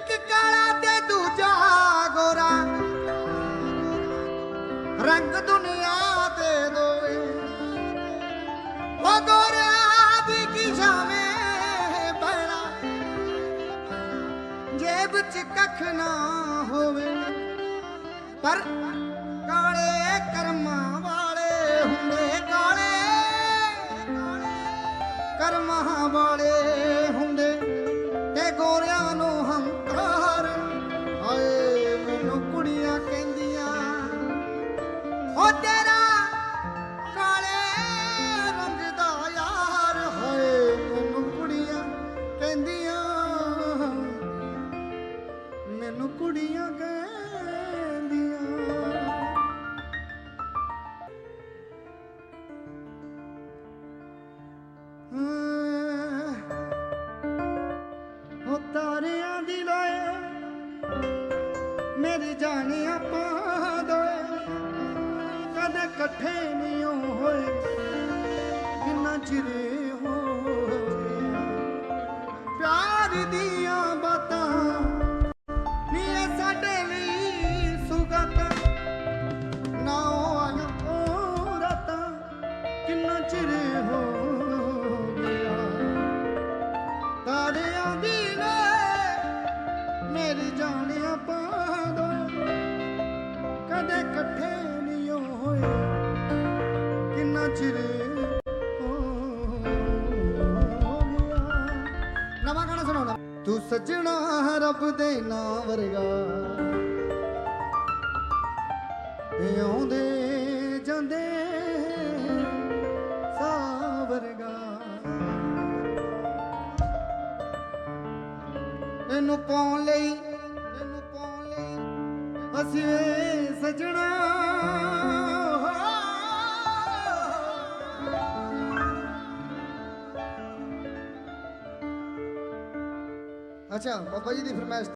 ਇੱਕ ਕਾਲਾ ਤੇ ਦੂਜਾ ਗੋਰਾ। ਰੰਗ ਦੁਨੀਆ ਦੇ ਦੋਏ ਉਹ ਗੋਰਿਆਂ ਦੀ ਕੀ ਜਾਵੇਂ ਬਣਾ ਜੇਬ ਚ ਕੱਖ ਨਾ ਹੋਵੇ। ਪਰ ਕਾਲੇ ਕਰਮਾਂ ਵਾਲੇ ਹੁੰਦੇ। ਕਾਲੇ ਕਰਮਾਂ ਵਾਲੇ ਕੁੜੀਆਂ ਕਹਿੰਦੀਆਂ ਉਹ ਤੇਰਾ ਕਾਲੇ ਰੰਗ ਦਾ ਯਾਰ ਹਾਏ ਮੈਨੂੰ ਕੁੜੀਆਂ ਕਹਿੰਦੀਆਂ, ਮੈਨੂੰ ਕੁੜੀਆਂ ਕਹਿੰਦੀਆਂ ਹਾਂ। ਉਹ ਤਾਰਿਆਂ ਦੀ ਲੋਏ ਮੇਰੀ ਜਾਨੀ ਆਪਾਂ ਦੋਏ। ਕਦੇ ਇਕੱਠੇ ਨਹੀਂ ਹੋਏ ਕਿੰਨਾ ਚਿਰ ਹੋਏ। ਪਿਆਰ ਦੀਆਂ ਬਾਤਾਂ ਨੀ ਇਹ ਸਾਡੇ ਲਈ ਸੁਗਾਤਾਂ। ਨਾ ਆਇਆ ਉਹ ਰਾਤਾਂ ਕਿੰਨਾ ਚਿਰ ਹੋ ਕਦੇ ਇਕੱਠੇ ਨਹੀਂ ਹੋਏ। ਕਿੰਨਾ ਚਿਰ ਨਵਾਂ ਗਾਣਾ ਸੁਣਾਉਣਾ ਤੂੰ ਸੱਜਣਾ ਰੱਬ ਦੇ ਨਾਂ ਵਰਗਾ। ਤੇ ਆਉਂਦੇ ਜਾਂਦੇ ਸਾਵਰਗਾ ਇਹਨੂੰ ਪਾਉਣ ਲਈ ਅਸੀਂ ਸਜਣਾ। ਅੱਛਾ ਬਾਬਾ ਜੀ ਦੀ ਫਰਮਾਇਸ਼